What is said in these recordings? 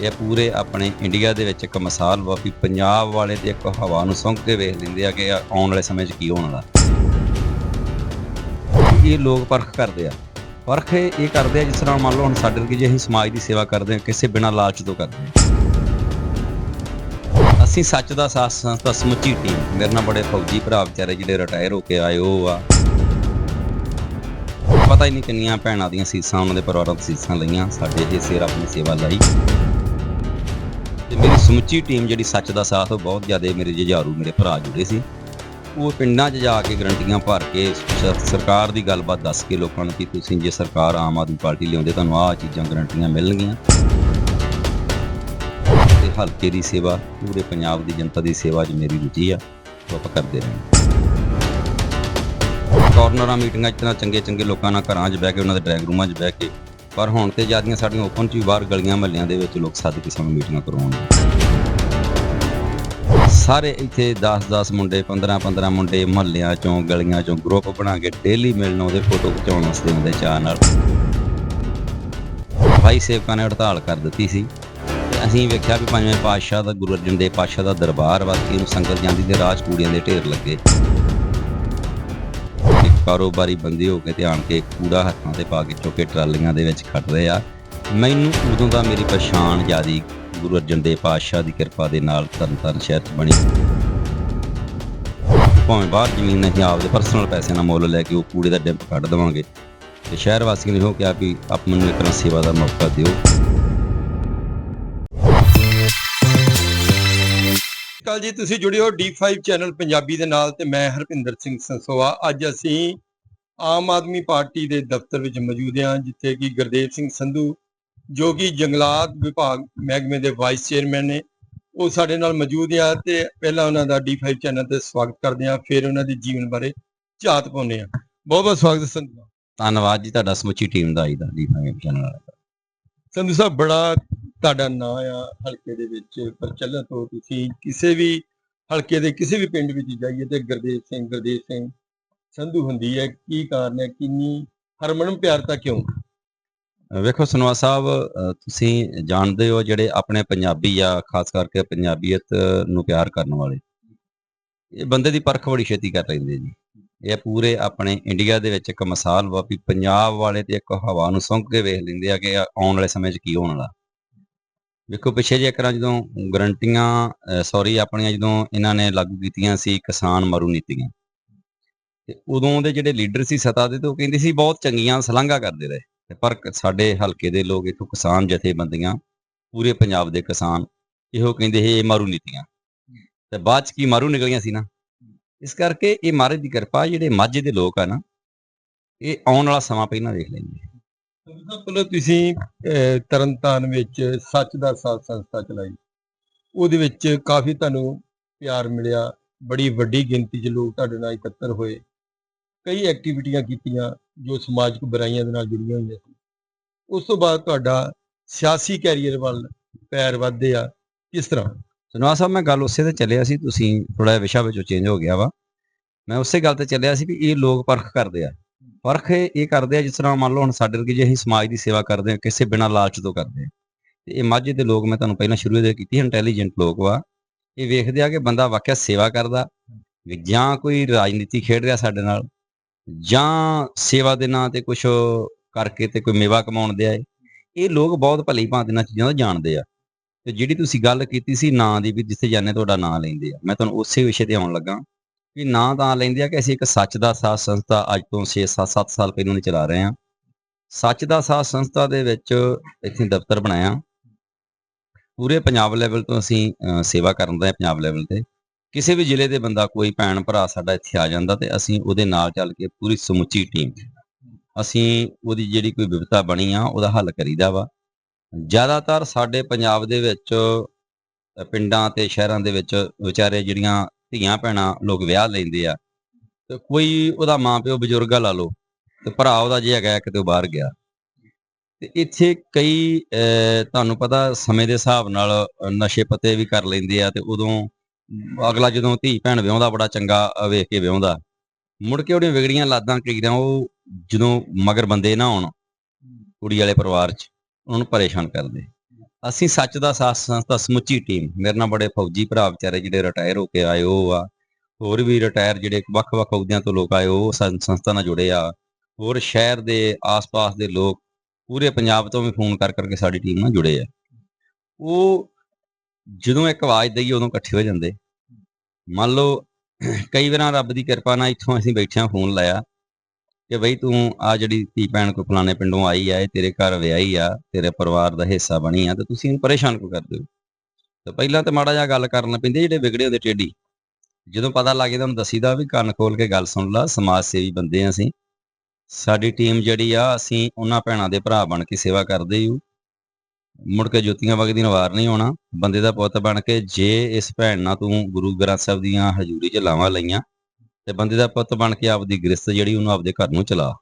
ਇਹ ਪੂਰੇ ਆਪਣੇ ਇੰਡੀਆ ਦੇ ਵਿੱਚ ਇੱਕ ਮਿਸਾਲ ਵਾ ਵੀ ਪੰਜਾਬ ਵਾਲੇ ਤੇ ਇੱਕ ਹਵਾ ਨੂੰ ਸੁੰਘ ਕੇ ਵੇਖ ਲੈਂਦੇ ਆ ਕਿ ਆਉਣ ਵਾਲੇ ਸਮੇਂ 'ਚ ਕੀ ਹੋਣ ਵਾਲਾ। ਇਹ ਲੋਕ ਪਰਖ ਕਰਦੇ ਆ। ਪਰਖ ਇਹ ਕਰਦੇ ਆ ਜਿਸ ਤਰ੍ਹਾਂ ਮੰਨ ਲਓ ਹੁਣ ਸਾਡੇ ਵਰਗੇ ਜੇ ਅਸੀਂ ਸਮਾਜ ਦੀ ਸੇਵਾ ਕਰਦੇ ਆ, ਕਿਸੇ ਬਿਨਾਂ ਲਾਲਚ ਤੋਂ ਕਰਦੇ ਆ। ਅਸੀਂ ਸੱਚ ਦਾ ਸਾਥ ਸੰਸਥਾ ਸਮੁੱਚੀ ਟੀਮ ਮੇਰੇ ਨਾਲ ਬੜੇ ਫੌਜੀ ਭਰਾ ਵਿਚਾਰੇ ਜਿਹੜੇ ਰਿਟਾਇਰ ਹੋ ਕੇ ਆਏ, ਉਹ ਆ। ਪਤਾ ਹੀ ਨਹੀਂ ਕਿੰਨੀਆਂ ਭੈਣਾਂ ਦੀਆਂ ਸੀਸਾਂ, ਉਹਨਾਂ ਦੇ ਪਰਿਵਾਰਾਂ ਦੀਆਂ ਸੀਸਾਂ ਲਈਆਂ, ਸਾਡੇ ਜੇ ਸਿਰ ਆਪਣੀ ਸੇਵਾ ਲਈ। ਤੇ ਮੇਰੀ ਸਮੁੱਚੀ ਟੀਮ ਜਿਹੜੀ ਸੱਚ ਦਾ ਸਾਥ, ਉਹ ਬਹੁਤ ਜ਼ਿਆਦਾ ਮੇਰੇ ਜੁਝਾਰੂ, ਮੇਰੇ ਭਰਾ ਜੁੜੇ ਸੀ। ਉਹ ਪਿੰਡਾਂ 'ਚ ਜਾ ਕੇ ਗਰੰਟੀਆਂ ਭਰ ਕੇ ਸ- ਸਰਕਾਰ ਦੀ ਗੱਲਬਾਤ ਦੱਸ ਕੇ ਲੋਕਾਂ ਨੂੰ ਕਿ ਤੁਸੀਂ ਜੇ ਸਰਕਾਰ ਆਮ ਆਦਮੀ ਪਾਰਟੀ ਲਿਆਉਂਦੇ, ਤੁਹਾਨੂੰ ਆਹ ਚੀਜ਼ਾਂ ਗਰੰਟੀਆਂ ਮਿਲਣਗੀਆਂ। ਤੇ ਹਲਕੇ ਦੀ ਸੇਵਾ, ਪੂਰੇ ਪੰਜਾਬ ਦੀ ਜਨਤਾ ਦੀ ਸੇਵਾ 'ਚ ਮੇਰੀ ਰੁਚੀ ਆ, ਉਹ ਆਪਾਂ ਕਰਦੇ ਰਹਿੰਦੇ ਕਾਰਨਰਾਂ ਮੀਟਿੰਗਾਂ 'ਚ ਤਾਂ ਚੰਗੇ ਚੰਗੇ ਲੋਕਾਂ ਨਾਲ ਘਰਾਂ 'ਚ ਬਹਿ ਕੇ, ਉਹਨਾਂ ਦੇ ਡਰਾਇੰਗ ਰੂਮਾਂ 'ਚ ਬਹਿ ਕੇ ਪਰ ਹੁਣ ਤੇ ਜਿਆਦੀਆਂ ਸਾਡੀਆਂ ਓਪਨ 'ਚ ਵੀ ਬਾਹਰ ਗਲੀਆਂ ਮਹੱਲਿਆਂ ਦੇ ਵਿੱਚ ਲੋਕ ਸੱਦ ਕੇ ਸਾਨੂੰ ਮੀਟਿੰਗਾਂ ਕਰਵਾਉਣ ਸਾਰੇ ਇੱਥੇ 10-10 ਮੁੰਡੇ 15-15 ਮੁੰਡੇ ਮਹੱਲਿਆਂ 'ਚੋਂ, ਗਲੀਆਂ 'ਚੋਂ ਗਰੁੱਪ ਬਣਾ ਕੇ ਡੇਲੀ ਮਿਲਣ ਆਉਂਦੇ ਫੋਟੋ ਖਿਚਾਉਣ ਵਾਸਤੇ ਆਉਂਦੇ ਚਾਹ ਨਾਲ। ਭਾਈ ਸੇਵਕਾਂ ਨੇ ਹੜਤਾਲ ਕਰ ਦਿੱਤੀ ਸੀ। ਅਸੀਂ ਵੇਖਿਆ ਵੀ ਪੰਜਵੇਂ ਪਾਤਸ਼ਾਹ ਦਾ ਗੁਰੂ ਅਰਜਨ ਦੇਵ ਪਾਤਸ਼ਾਹ ਦਾ ਦਰਬਾਰ ਵਾ ਕਿ ਸੰਗਤ ਜਾਂਦੀ ਦੇ ਰਾਜ ਕੂੜਿਆਂ ਦੇ ਢੇਰ ਲੱਗੇ। ਕਾਰੋਬਾਰੀ ਬੰਦੇ ਹੋ ਕੇ ਧਿਆਨ ਕੇ ਕੂੜਾ ਹੱਥਾਂ ਤੇ ਪਾ ਕੇ ਚੁੱਕੇ ਟਰਾਲੀਆਂ ਦੇ ਵਿੱਚ ਖੜ ਰਹੇ ਆ। ਮੈਨੂੰ ਉਦੋਂ ਦਾ ਮੇਰੀ ਪਛਾਣ ਜਿਆਦੀ ਗੁਰੂ ਅਰਜਨ ਦੇਵ ਪਾਤਸ਼ਾਹ ਦੀ ਕਿਰਪਾ ਦੇ ਨਾਲ ਤਰਨਤਾਰਨ ਸ਼ਹਿਰ 'ਚ ਬਣੀ। ਭਾਵੇਂ ਬਾਹਰ ਜ਼ਮੀਨ ਨਹੀਂ ਆਪਦੇ ਪਰਸਨਲ ਪੈਸੇ ਨਾਲ ਮੁੱਲ ਲੈ ਕੇ ਉਹ ਕੂੜੇ ਦਾ ਡਿੰਪ ਕੱਢ ਦੇਵਾਂਗੇ। ਤੇ ਸ਼ਹਿਰ ਵਾਸੀਆਂ ਨੇ ਹੋ ਕਿਹਾ ਵੀ ਆਪ ਮੈਨੂੰ ਇੱਕ ਸੇਵਾ ਦਾ ਮੌਕਾ ਦਿਓ। ਕੱਲ ਜੀ, ਤੁਸੀਂ ਜੁੜੇ ਹੋ D5 ਚੈਨਲ ਪੰਜਾਬੀ ਦੇ ਨਾਲ ਤੇ ਮੈਂ ਹਰਪਿੰਦਰ ਸਿੰਘ ਸੰਸੋਆ। ਅੱਜ ਅਸੀਂ ਆਮ ਆਦਮੀ ਪਾਰਟੀ ਦੇ ਦਫ਼ਤਰ ਵਿੱਚ ਮੌਜੂਦ ਹਾਂ, ਜਿੱਥੇ ਕਿ ਗੁਰਦੇਵ ਸਿੰਘ ਸੰਧੂ, ਜੋ ਕਿ ਜੰਗਲਾਤ ਵਿਭਾਗ ਮਹਿਕਮੇ ਦੇ ਵਾਈਸ ਚੇਅਰਮੈਨ ਨੇ, ਉਹ ਸਾਡੇ ਨਾਲ ਮੌਜੂਦ ਆ ਤੇ ਪਹਿਲਾਂ ਉਹਨਾਂ ਦਾ D5 ਚੈਨਲ ਤੇ ਸਵਾਗਤ ਕਰਦੇ ਹਾਂ, ਫਿਰ ਉਹਨਾਂ ਦੇ ਜੀਵਨ ਬਾਰੇ ਝਾਤ ਪਾਉਂਦੇ ਹਾਂ। ਬਹੁਤ ਬਹੁਤ ਸਵਾਗਤ ਸੰਧੂ ਧੰਨਵਾਦ ਜੀ, ਤੁਹਾਡਾ ਸਮੁੱਚੀ ਟੀਮ ਦਾ ਆਈ ਦਾ ਜੀ ਚੈਨਲ ਵਾਲਾ। ਸੰਧੂ ਸਾਹਿਬ, ਬੜਾ ਤੁਹਾਡਾ ਨਾਂ ਆ ਹਲਕੇ ਦੇ ਵਿੱਚ ਪ੍ਰਚਲਿਤ ਹੋ ਤੁਸੀਂ ਕਿਸੇ ਵੀ ਹਲਕੇ ਦੇ ਕਿਸੇ ਵੀ ਪਿੰਡ ਵਿੱਚ ਜਾਈਏ ਤੇ ਗੁਰਦੇਵ ਸਿੰਘ ਗੁਰਦੇਵ ਸਿੰਘ ਸੰਧੂ ਹੁੰਦੀ ਹੈ, ਕੀ ਕਾਰਨ ਹੈ, ਕਿੰਨੀ ਹਰਮਨ ਪਿਆਰਤਾ ਕਿਉਂ? ਵੇਖੋ ਸਨਵਾ ਸਾਹਿਬ ਤੁਸੀਂ ਜਾਣਦੇ ਹੋ ਜਿਹੜੇ ਆਪਣੇ ਪੰਜਾਬੀ ਆ, ਖਾਸ ਕਰਕੇ ਪੰਜਾਬੀਅਤ ਨੂੰ ਪਿਆਰ ਕਰਨ ਵਾਲੇ, ਇਹ ਬੰਦੇ ਦੀ ਪਰਖ ਬੜੀ ਛੇਤੀ ਕਰ ਲੈਂਦੇ ਜੀ। ਇਹ ਪੂਰੇ ਆਪਣੇ ਇੰਡੀਆ ਦੇ ਵਿੱਚ ਇੱਕ ਮਿਸਾਲ ਵਾ ਵੀ ਪੰਜਾਬ ਵਾਲੇ ਤੇ ਇੱਕ ਹਵਾ ਨੂੰ ਸੁੰਘ ਕੇ ਵੇਖ ਲੈਂਦੇ ਆ ਕਿ ਆਉਣ ਵਾਲੇ ਸਮੇਂ 'ਚ ਕੀ ਹੋਣ ਵਾਲਾ। ਵੇਖੋ ਪਿੱਛੇ ਜੇ ਕਰਾਂ ਜਦੋਂ ਗਰੰਟੀਆਂ ਸੌਰੀ ਆਪਣੀਆਂ ਜਦੋਂ ਇਹਨਾਂ ਨੇ ਲਾਗੂ ਕੀਤੀਆਂ ਸੀ ਕਿਸਾਨ ਮਰੂ ਨੀਤੀਆਂ। ਤੇ ਉਦੋਂ ਦੇ ਜਿਹੜੇ ਲੀਡਰ ਸੀ ਸਤਾ ਦੇ ਤੇ ਉਹ ਕਹਿੰਦੇ ਸੀ ਬਹੁਤ ਚੰਗੀਆਂ ਸਲਾਂਘਾ ਕਰਦੇ ਰਹੇ। ਤੇ ਪਰ ਸਾਡੇ ਹਲਕੇ ਦੇ ਲੋਕ ਇਥੋਂ ਕਿਸਾਨ ਜਥੇਬੰਦੀਆਂ, ਪੂਰੇ ਪੰਜਾਬ ਦੇ ਕਿਸਾਨ ਇਹੋ ਕਹਿੰਦੇ ਸੀ, ਇਹ ਮਾਰੂ ਨੀਤੀਆਂ। ਤੇ ਬਾਅਦ ਚ ਕੀ ਮਾਰੂ ਨਿਕਲੀਆਂ ਸੀ ਨਾ? ਇਸ ਕਰਕੇ ਇਹ ਮਹਾਰਾਜ ਦੀ ਕਿਰਪਾ ਜਿਹੜੇ ਮਾਝੇ ਦੇ ਲੋਕ ਆ ਨਾ, ਇਹ ਆਉਣ ਵਾਲਾ ਸਮਾਂ ਪਹਿਲਾਂ ਦੇਖ ਲੈਂਦੇ ਪਹਿਲਾਂ ਤੁਸੀਂ ਤਰਨਤਾਰਨ ਵਿੱਚ ਸੱਚ ਦਾ ਸਾਥ ਸੰਸਥਾ ਚਲਾਈ। ਉਹਦੇ ਵਿੱਚ ਕਾਫੀ ਤੁਹਾਨੂੰ ਪਿਆਰ ਮਿਲਿਆ। ਬੜੀ ਵੱਡੀ ਗਿਣਤੀ 'ਚ ਲੋਕ ਤੁਹਾਡੇ ਨਾਲ ਇਕੱਤਰ ਹੋਏ। ਕਈ ਐਕਟੀਵਿਟੀਆਂ ਕੀਤੀਆਂ ਜੋ ਸਮਾਜਿਕ ਬੁਰਾਈਆਂ ਦੇ ਨਾਲ ਜੁੜੀਆਂ ਹੋਈਆਂ ਸੀ। ਉਸ ਤੋਂ ਬਾਅਦ ਤੁਹਾਡਾ ਸਿਆਸੀ ਕੈਰੀਅਰ ਵੱਲ ਪੈਰ ਵਧਦੇ ਆ। ਕਿਸ ਤਰ੍ਹਾਂ? ਸਨਵਾ ਸਾਹਿਬ, ਮੈਂ ਗੱਲ ਉਸੇ ਤੇ ਚੱਲਿਆ ਸੀ, ਤੁਸੀਂ ਥੋੜਾ ਜਿਹਾ ਵਿਸ਼ਾ ਵਿੱਚੋਂ ਚੇਂਜ ਹੋ ਗਿਆ ਵਾ। ਮੈਂ ਉਸੇ ਗੱਲ ਤੇ ਚੱਲਿਆ ਸੀ ਵੀ ਇਹ ਲੋਕ ਪਰਖ ਕਰਦੇ ਆ। ਪਰਖ ਇਹ ਕਰਦੇ ਆ ਜਿਸ ਤਰ੍ਹਾਂ ਮੰਨ ਲਓ ਹੁਣ ਸਾਡੇ ਵਰਗੇ ਜੇ ਅਸੀਂ ਸਮਾਜ ਦੀ ਸੇਵਾ ਕਰਦੇ ਆ, ਕਿਸੇ ਬਿਨਾਂ ਲਾਲਚ ਤੋਂ ਕਰਦੇ ਆ। ਤੇ ਇਹ ਮਾਝੇ ਦੇ ਲੋਕ, ਮੈਂ ਤੁਹਾਨੂੰ ਪਹਿਲਾਂ ਸ਼ੁਰੂ ਦੇ ਕੀਤੀ ਇੰਟੈਲੀਜੈਂਟ ਲੋਕ ਵਾ। ਇਹ ਵੇਖਦੇ ਆ ਕਿ ਬੰਦਾ ਵਾਕਿਆ ਸੇਵਾ ਕਰਦਾ, ਜਾਂ ਕੋਈ ਰਾਜਨੀਤੀ ਖੇਡ ਰਿਹਾ ਸਾਡੇ ਨਾਲ, ਜਾਂ ਸੇਵਾ ਦੇ ਨਾਂ ਤੇ ਕੁਝ ਕਰਕੇ ਤੇ ਕੋਈ ਮੇਵਾ ਕਮਾਉਣ ਦੇ ਆਏ ਇਹ ਲੋਕ ਬਹੁਤ ਭਲੀ ਭਾਂਤੀ ਨਾਲ ਚੀਜ਼ਾਂ ਦਾ ਜਾਣਦੇ ਆ। ਤੇ ਜਿਹੜੀ ਤੁਸੀਂ ਗੱਲ ਕੀਤੀ ਸੀ ਨਾਂ ਦੀ ਵੀ ਜਿੱਥੇ ਜਾਂਦੇ ਤੁਹਾਡਾ ਨਾਂ ਲੈਂਦੇ ਆ। ਮੈਂ ਤੁਹਾਨੂੰ ਉਸੇ ਵਿਸ਼ੇ ਤੇ ਆਉਣ ਲੱਗਾ ਵੀ ਨਾਂ ਤਾਂ ਲੈਂਦੇ ਆ ਕਿ ਅਸੀਂ ਇੱਕ ਸੱਚ ਦਾ ਸਾਥ ਸੰਸਥਾ ਅੱਜ ਤੋਂ 6 7 7 ਸਾਲ ਪਹਿਲਾਂ ਦੀ ਚਲਾ ਰਹੇ ਹਾਂ। ਸੱਚ ਦਾ ਸਾਥ ਸੰਸਥਾ ਦੇ ਵਿੱਚ ਇੱਥੇ ਦਫ਼ਤਰ ਬਣਾਇਆ। ਪੂਰੇ ਪੰਜਾਬ ਲੈਵਲ ਤੋਂ ਅਸੀਂ ਅ, ਸੇਵਾ ਕਰਨ ਦਾ ਪੰਜਾਬ ਲੈਵਲ ਤੇ। ਕਿਸੇ ਵੀ ਜ਼ਿਲ੍ਹੇ ਦੇ ਬੰਦਾ ਕੋਈ ਭੈਣ ਭਰਾ ਸਾਡਾ ਇੱਥੇ ਆ ਜਾਂਦਾ ਤੇ ਅਸੀਂ ਉਹਦੇ ਨਾਲ ਚੱਲ ਕੇ ਪੂਰੀ ਸਮੁੱਚੀ ਟੀਮ ਅਸੀਂ ਉਹਦੀ ਜਿਹੜੀ ਕੋਈ ਵਿਪਤਾ ਬਣੀ ਆ ਉਹਦਾ ਹੱਲ ਕਰੀਦਾ ਵਾ। ਜ਼ਿਆਦਾਤਰ ਸਾਡੇ ਪੰਜਾਬ ਦੇ ਵਿੱਚ ਪਿੰਡਾਂ ਤੇ ਸ਼ਹਿਰਾਂ ਦੇ ਵਿੱਚ ਵਿਚਾਰੇ ਜਿਹੜੀਆਂ ਧੀਆਂ ਭੈਣਾਂ ਲੋਕ ਵਿਆਹ ਲੈਂਦੇ ਆ ਤੇ ਕੋਈ ਉਹਦਾ ਮਾਂ ਪਿਓ ਬਜ਼ੁਰਗਾ ਲਾ ਲਓ ਤੇ ਭਰਾ ਉਹਦਾ ਜੇ ਹੈਗਾ ਕਿਤੇ ਉਹ ਬਾਹਰ ਗਿਆ। ਤੇ ਇੱਥੇ ਕਈ ਅ, ਤੁਹਾਨੂੰ ਪਤਾ ਸਮੇਂ ਦੇ ਹਿਸਾਬ ਨਾਲ ਨਸ਼ੇ ਪੱਤੇ ਵੀ ਕਰ ਲੈਂਦੇ ਆ ਤੇ ਉਦੋਂ ਅਗਲਾ ਜਦੋਂ ਧੀ ਭੈਣ ਵਿਆਹੁੰਦਾ ਬੜਾ ਚੰਗਾ ਵੇਖ ਕੇ ਵਿਆਹੁੰਦਾ ਮੁੜ ਕੇ ਉਹਦੀਆਂ ਵਿਗੜੀਆਂ ਲਾਦਾਂ ਕਈਆਂ ਉਹ ਜਦੋਂ ਮਗਰ ਬੰਦੇ ਨਾ ਆਉਣ ਕੁੜੀ ਵਾਲੇ ਪਰਿਵਾਰ 'ਚ। ਉਹਨਾਂ ਨੂੰ ਪਰੇਸ਼ਾਨ ਕਰਦੇ ਅਸੀਂ ਸੱਚ ਦਾ ਸਾਥ ਸੰਸਥਾ ਸਮੁੱਚੀ ਟੀਮ। ਮੇਰੇ ਨਾਲ ਬੜੇ ਫੌਜੀ ਭਰਾ ਵਿਚਾਰੇ ਜਿਹੜੇ ਰਿਟਾਇਰ ਹੋ ਕੇ ਆਏ, ਉਹ ਆ। ਹੋਰ ਵੀ ਰਿਟਾਇਰ ਜਿਹੜੇ ਵੱਖ-ਵੱਖ ਅਹੁਦਿਆਂ ਤੋਂ ਲੋਕ ਆਏ, ਉਹ ਸੰਸਥਾ ਨਾਲ ਜੁੜੇ ਆ। ਹੋਰ ਸ਼ਹਿਰ ਦੇ ਆਸ-ਪਾਸ ਦੇ ਲੋਕ, ਪੂਰੇ ਪੰਜਾਬ ਤੋਂ ਵੀ ਫੋਨ ਕਰ ਕਰਕੇ ਸਾਡੀ ਟੀਮ ਨਾਲ ਜੁੜੇ ਆ। ਉਹ ਜਦੋਂ ਇੱਕ ਆਵਾਜ਼ ਦਈਏ, ਉਦੋਂ ਇਕੱਠੇ ਹੋ ਜਾਂਦੇ। ਮੰਨ ਲਓ, ਕਈ ਵਾਰਾਂ ਰੱਬ ਦੀ ਕਿਰਪਾ ਨਾਲ ਇੱਥੋਂ ਅਸੀਂ ਬੈਠਿਆਂ ਫੋਨ ਲਾਇਆ। ਕਿ ਬਈ ਤੂੰ ਆ ਜਿਹੜੀ ਧੀ ਭੈਣ ਕੋ ਫਲਾਣੇ ਪਿੰਡੋਂ ਆਈ ਆ, ਇਹ ਤੇਰੇ ਘਰ ਵਿਆਹੀ ਆ, ਤੇਰੇ ਪਰਿਵਾਰ ਦਾ ਹਿੱਸਾ ਬਣੀ ਆ, ਤੇ ਤੁਸੀਂ ਇਹਨੂੰ ਪਰੇਸ਼ਾਨ ਕਿਉਂ ਕਰਦੇ ਹੋ? ਤਾਂ ਪਹਿਲਾਂ ਤੇ ਮਾੜਾ ਜਿਹਾ ਗੱਲ ਕਰਨ ਪੈਂਦੀ ਜਿਹੜੇ ਵਿਗੜੇ ਹੁੰਦੇ ਟੇਢੀ। ਜਦੋਂ ਪਤਾ ਲੱਗ ਜਾਂਦਾ, ਉਹਨੂੰ ਦਸੀਦਾ ਵੀ ਕੰਨ ਖੋਲ ਕੇ ਗੱਲ ਸੁਣ ਲਾ, ਸਮਾਜ ਸੇਵੀ ਬੰਦੇ ਆ ਅਸੀਂ। ਸਾਡੀ ਟੀਮ ਜਿਹੜੀ ਆ, ਅਸੀਂ ਉਹਨਾਂ ਭੈਣਾਂ ਦੇ ਭਰਾ ਬਣ ਕੇ ਸੇਵਾ ਕਰਦੇ ਹਾਂ ਮੁੜ ਕੇ ਜੋਤੀਆਂ ਵਗਦੀ ਨੂੰ ਵਾਰ ਨਹੀਂ ਹੋਣਾ ਬੰਦੇ ਦਾ ਪੁੱਤ ਬਣ ਕੇ ਜੇ ਇਸ ਭੈਣ ਨਾਲ ਤੂੰ ਗੁਰੂ ਗ੍ਰੰਥ ਸਾਹਿਬ ਦੀਆਂ ਹਜ਼ੂਰੀ 'ਚ ਲਾਵਾਂ ਲਈਆਂ ਤੇ ਬੰਦੇ ਦਾ ਪੁੱਤ ਬਣ ਕੇ ਆਪਦੀ ਗ੍ਰਸਤ ਜਿਹੜੀ ਉਹਨੂੰ ਆਪਦੇ ਘਰ ਨੂੰ ਚਲਾ।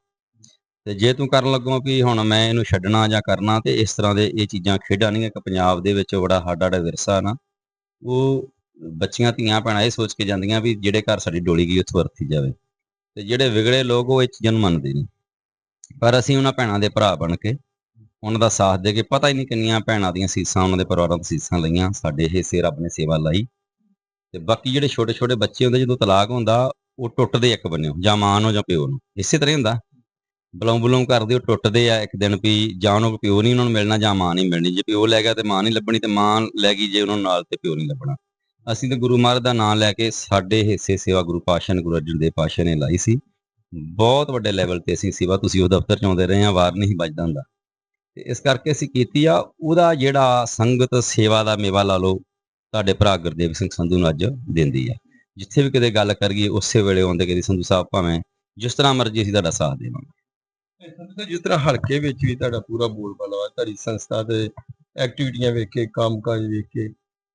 ਤੇ ਜੇ ਤੂੰ ਕਰਨ ਲੱਗੋ ਵੀ ਹੁਣ ਮੈਂ ਇਹਨੂੰ ਛੱਡਣਾ ਜਾਂ ਕਰਨਾ ਤੇ ਇਸ ਤਰ੍ਹਾਂ ਦੇ ਇਹ ਚੀਜ਼ਾਂ ਖੇਡਾਂ ਨਹੀਂ ਕਿ ਪੰਜਾਬ ਦੇ ਵਿੱਚ ਬੜਾ ਸਾਡਾ ਜਿਹੜਾ ਵਿਰਸਾ ਨਾ, ਉਹ ਬੱਚੀਆਂ, ਧੀਆਂ, ਭੈਣਾਂ ਇਹ ਸੋਚ ਕੇ ਜਾਂਦੀਆਂ ਵੀ ਜਿਹੜੇ ਘਰ ਸਾਡੀ ਡੋਲੀ ਗਈ ਉੱਥੋਂ ਵਰਤੀ ਜਾਵੇ। ਤੇ ਜਿਹੜੇ ਵਿਗੜੇ ਲੋਕ ਉਹ ਇਹ ਚੀਜ਼ਾਂ ਨੂੰ ਮੰਨਦੇ ਨਹੀਂ। ਪਰ ਅਸੀਂ ਉਹਨਾਂ ਭੈਣਾਂ ਦੇ ਭਰਾ ਬਣ ਕੇ ਉਹਨਾਂ ਦਾ ਸਾਥ ਦੇ ਕੇ ਪਤਾ ਹੀ ਨਹੀਂ ਕਿੰਨੀਆਂ ਭੈਣਾਂ ਦੀਆਂ ਸੀਸਾਂ, ਉਹਨਾਂ ਦੇ ਪਰਿਵਾਰਾਂ ਦੀਆਂ ਸੀਸਾਂ ਲਈਆਂ, ਸਾਡੇ ਹਿੱਸੇ ਰੱਬ ਨੇ ਸੇਵਾ ਲਾਈ। ਤੇ ਬਾਕੀ ਜਿਹੜੇ ਛੋਟੇ ਛੋਟੇ ਬੱਚੇ ਹੁੰਦੇ, ਜਦੋਂ ਤਲਾਕ ਹੁੰਦਾ ਉਹ ਟੁੱਟਦੇ ਇੱਕ ਬੰਨਿਓ ਜਾਂ ਮਾਂ ਨੂੰ ਜਾਂ ਪਿਓ ਨੂੰ। ਇਸੇ ਤਰ੍ਹਾਂ ਹੀ ਹੁੰਦਾ। ਬਲੋਂ ਬਲੌਂ ਕਰਦੇ ਉਹ ਟੁੱਟਦੇ ਆ ਇੱਕ ਦਿਨ ਵੀ, ਜਾਂ ਉਹਨਾਂ ਪਿਓ ਨਹੀਂ ਉਹਨਾਂ ਨੂੰ ਮਿਲਣਾ, ਜਾਂ ਮਾਂ ਨਹੀਂ ਮਿਲਣੀ। ਜੇ ਪਿਓ ਲੈ ਗਿਆ ਤੇ ਮਾਂ ਨਹੀਂ ਲੱਭਣੀ, ਤੇ ਮਾਂ ਲੈ ਗਈ ਜੇ ਉਹਨਾਂ ਨੂੰ ਨਾਲ ਤੇ ਪਿਓ ਨਹੀਂ ਲੱਭਣਾ। ਅਸੀਂ ਤਾਂ ਗੁਰੂ ਮਹਾਰਾਜ ਦਾ ਨਾਮ ਲੈ ਕੇ ਸਾਡੇ ਹਿੱਸੇ ਸੇਵਾ ਗੁਰੂ ਪਾਤਸ਼ਾਹ ਨੇ, ਗੁਰੂ ਅਰਜਨ ਦੇਵ ਪਾਤਸ਼ਾਹ ਨੇ ਲਾਈ ਸੀ। ਬਹੁਤ ਵੱਡੇ ਲੈਵਲ ਤੇ ਅਸੀਂ ਸੇਵਾ ਤੁਸੀਂ ਉਹ ਦਫ਼ਤਰ ਚ ਆਉਂਦੇ ਰਹੇ ਆ, ਵਾਰ ਨਹੀਂ ਵੱਜਦਾ ਹੁੰਦਾ। ਤੇ ਇਸ ਕਰਕੇ ਅਸੀਂ ਕੀਤੀ ਆ, ਉਹਦਾ ਜਿਹੜਾ ਸੰਗਤ ਸੇਵਾ ਦਾ ਮੇਵਾ ਲਾ ਲਓ, ਤੁਹਾਡੇ ਭਰਾ ਗੁਰਦੇਵ ਸਿੰਘ ਸੰਧੂ ਨੂੰ ਅੱਜ ਦਿੰਦੀ ਆ। ਜਿੱਥੇ ਵੀ ਕਦੇ ਗੱਲ ਕਰੀਏ ਉਸੇ ਵੇਲੇ ਆਉਂਦੇ ਕਿ ਸੰਧੂ ਸਾਹਿਬ ਭਾਵੇਂ ਜਿਸ ਤਰ੍ਹਾਂ ਮਰਜ਼ੀ ਅਸੀਂ ਤੁਹਾਡਾ ਸਾਥ ਦੇਵਾਂਗੇ। ਸੰਧੂ ਸਾਹਿਬ, ਜਿਸ ਤਰ੍ਹਾਂ ਹਲਕੇ ਵਿੱਚ ਵੀ ਤੁਹਾਡਾ ਪੂਰਾ ਬੋਲਬਾਲਾ ਵਾ ਤੁਹਾਡੀ ਸੰਸਥਾ ਦੇ ਐਕਟੀਵਿਟੀਆਂ ਵੇਖ ਕੇ ਕੰਮਕਾਜ ਵੇਖ ਕੇ